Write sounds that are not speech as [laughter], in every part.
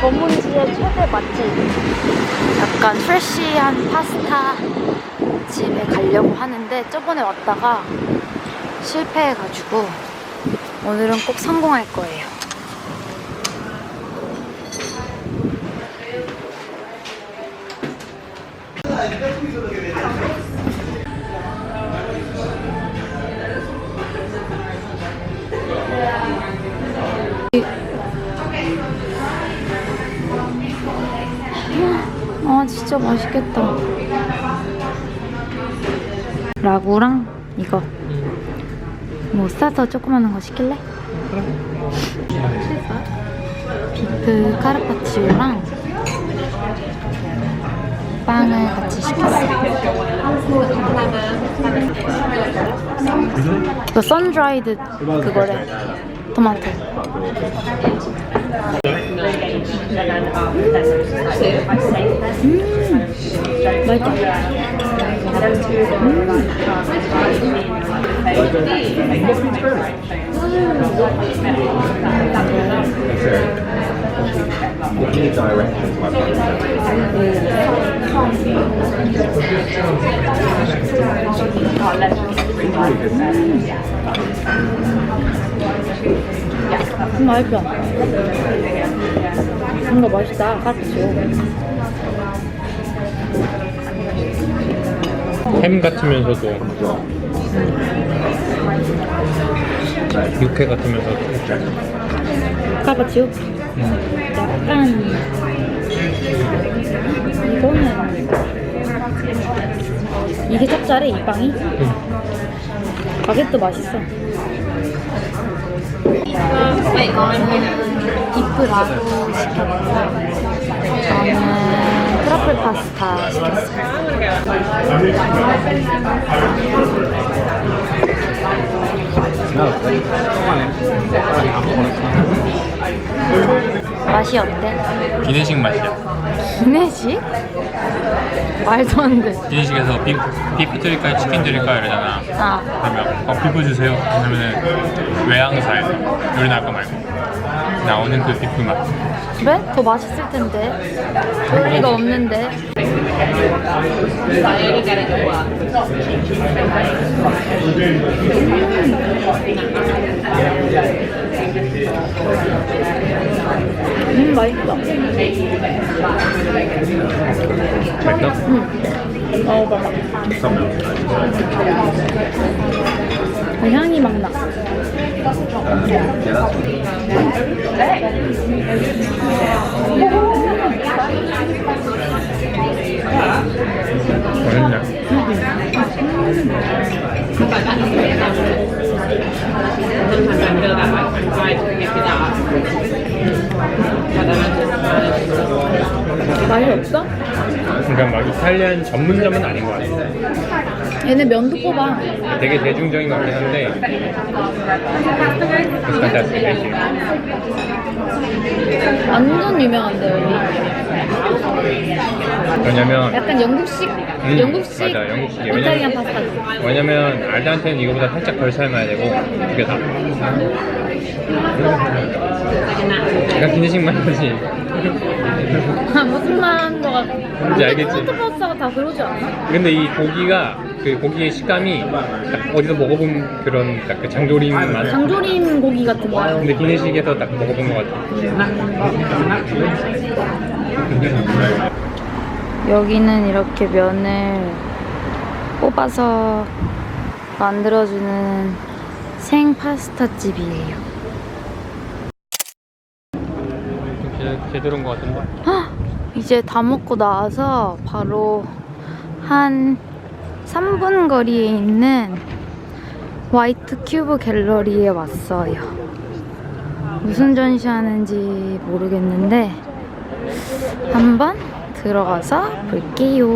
검은지의 최대 맛집. 약간 프레쉬한 파스타 집에 가려고 하는데 저번에 왔다가 실패해가지고 오늘은 꼭 성공할 거예요. 아 진짜 맛있겠다. 라구랑 이거 뭐 싸서 조그마한 거 시킬래? 비프 카르파치오랑 빵을 같이 시켰어. 이거 선드라이드 그거래. 토마토. 음, 맛있다. 음, 맛있어. 뭔가 맛있다. 카르파치오. 햄 같으면서도 육회 같으면서도 카르파치오? 약간 이거는 이게 짭짤해 이 빵이? 바게트 맛있어. 비프라고 시켰고 저는 트러플 파스타 시켰어요. 맛이 어때? 기내식 맛이야. 기내식? 말도 안 돼. 기내식에서 비, 비프 드릴까요? 치킨 드릴까요? 이러잖아. 아, 그러면 어, 비프 주세요. 그러면은 외항사에서 우리나라 거 말고 나오는 그 비프 맛. 그래? 더 맛있을 텐데. 그럴 리가 없는데. 음, 맛있다. 맛있어? 어, 봐봐. 그 향이 막 나. 맛있냐? 맛이 없어? 그러니까 막 이탈리안 전문점은 아닌 것 같아. 얘네 면도 뽑아. 되게 대중적인 것 같긴 한데. 완전 유명한데, 여기. 왜냐면 약간 영국식? 음, 영국식? 맞아. 이탈리안 왜냐면- 파스타. 왜냐면 알단테는 이거보다 살짝 덜 삶아야 되고 이게 다. 약간 기내식 맛이지. 아, 무슨 말인 거 같아. 뭔지 알겠지? 토마토 파스타가 다 그러지 않아? 근데 이 고기가 그 고기의 식감이 딱 어디서 먹어본 그런 딱그 장조림 맛. 장조림 고기 같은 거요. 근데 기내식에서 딱 먹어본 것 같아. 여기는 이렇게 면을 뽑아서 만들어주는 생 파스타 집이에요. 제대로인 것 같은데. 이제 다 먹고 나와서 바로 한 3분 거리에 있는 화이트 큐브 갤러리에 왔어요. 무슨 전시하는지 모르겠는데 한번 들어가서 볼게요.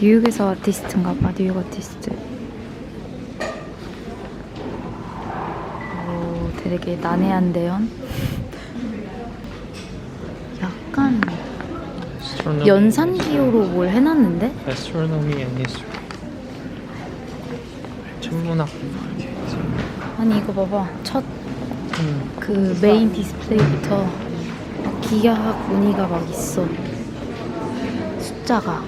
뉴욕에서 아티스트인가 봐, 뉴욕 아티스트. 되게 난해한데요. 약간 연산 기호로 뭘 해놨는데? Astronomy and History. 천문학. 아니 이거 봐봐. 첫 음. 그 메인 디스플레이부터 막 기하학 무늬가 막 있어. 숫자가.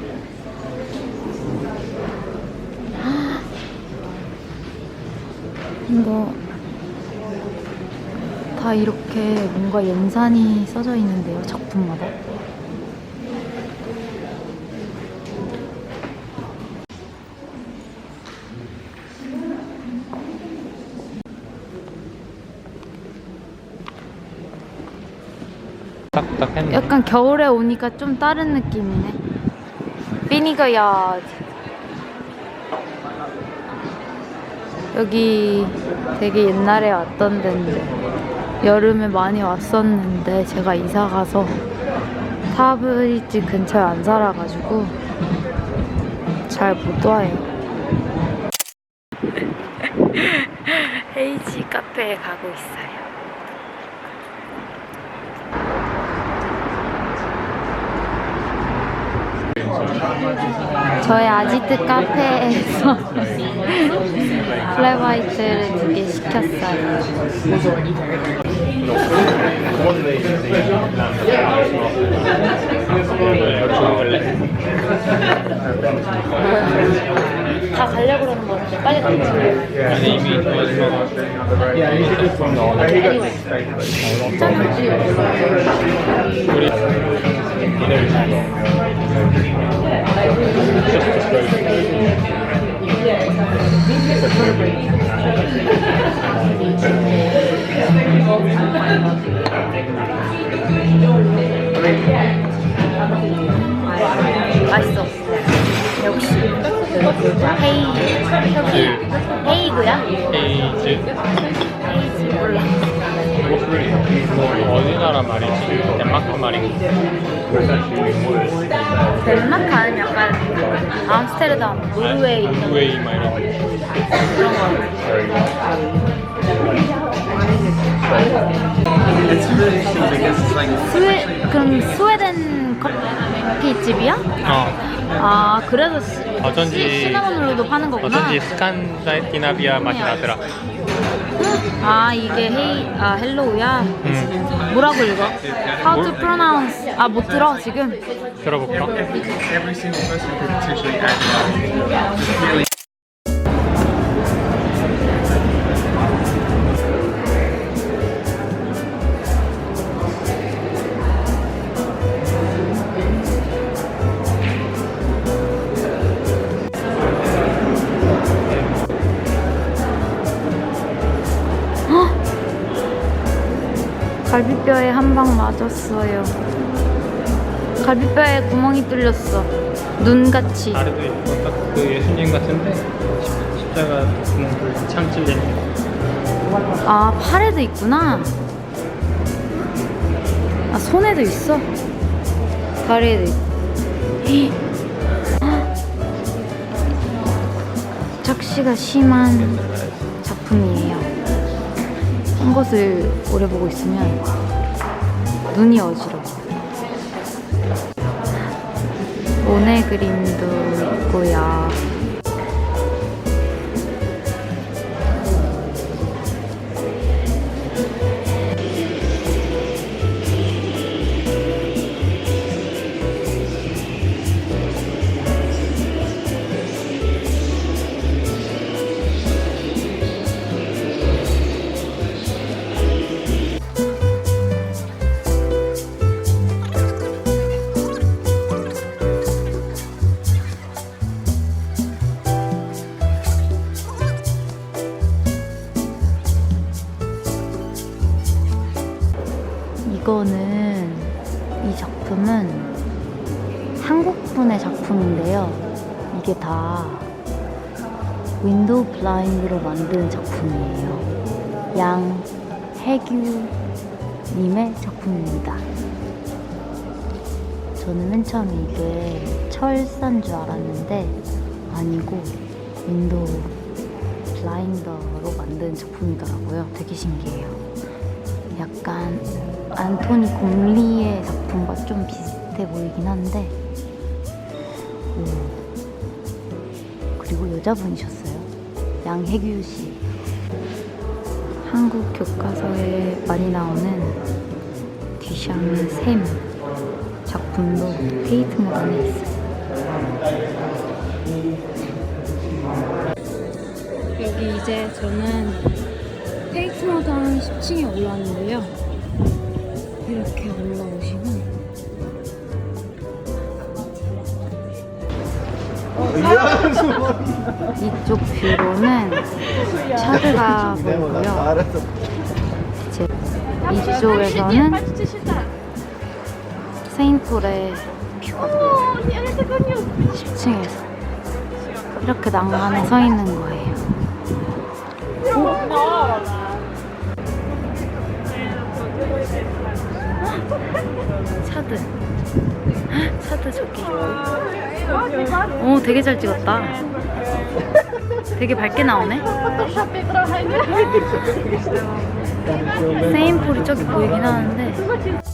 헉. [gasps] 이거 다 이렇게 뭔가 연산이 써져 있는데요, 작품마다. 딱딱 했네. 약간 겨울에 오니까 좀 다른 느낌이네. 비니거 야드. 여기 되게 옛날에 왔던 데인데 여름에 많이 왔었는데 제가 이사 가서 타브리지 근처에 안 살아가지고 잘 못 와요. [laughs] 헤이지 카페에 가고 있어요. 저의 아지트 카페에서 [laughs] 플랫 화이트를 두 개 시켰어요. 다 가려고 그러는 거 같아. 빨리. 아니 이미 마지막 맛있어. 헤이. 헤이그야? 헤이즈 헤이즈 몰라. 어디 나라 말이지? 덴마크 말인가? 덴마크는 약간 암스테르담, 노르웨이 노르웨이 막 이런 그런 거. 스웨 그럼 스웨덴 커피집이야? 어 아 그래서 시, 어쩐지 시나몬롤도 파는 거구나. 어쩐지 스칸다이나비아 맛이 나더라 아 이게 헤이 아 헬로우야. 음 뭐라고 읽어? How to pronounce? 아 못 들어 지금. 들어볼까? Every single person could potentially add 갈비뼈에 한 방 맞았어요. 갈비뼈에 구멍이 뚫렸어. 눈같이. 아래도 있고 딱그 예수님 같은데 십- 십자가 구멍 뚫린 참 찔리네 아 팔에도 있구나. 아 손에도 있어. 다리에도 있고. 히. 헉. 착시가 심한 작품이에요. 한 것을 오래 보고 있으면 눈이 어지러워. 모네 그림도 있고요. 다 윈도우 블라인드로 만든 작품이에요. 양혜규님의 작품입니다. 저는 맨 처음에 이게 철사인 줄 알았는데 아니고 윈도우 블라인더로 만든 작품이더라고요. 되게 신기해요. 약간 안토니 공리의 작품과 좀 비슷해 보이긴 한데 여자분이셨어요. 양혜규 씨. 한국 교과서에 많이 나오는 뒤샹의 샘 작품도 테이트 모던에 있어요. 여기 이제 저는 테이트 모던 10층에 올라왔는데요. 이렇게 올라오시면 이쪽 뷰로는 샤드가 보이고요. 이제 이쪽에서는 세인폴의 뷰가 보여요. 10층에서 이렇게 난간에 서 있는 거예요. 샤드. 샤드 저기. 오, 되게 잘 찍었다. 되게 밝게 나오네. [laughs] 세인폴이 저기 보이긴 하는데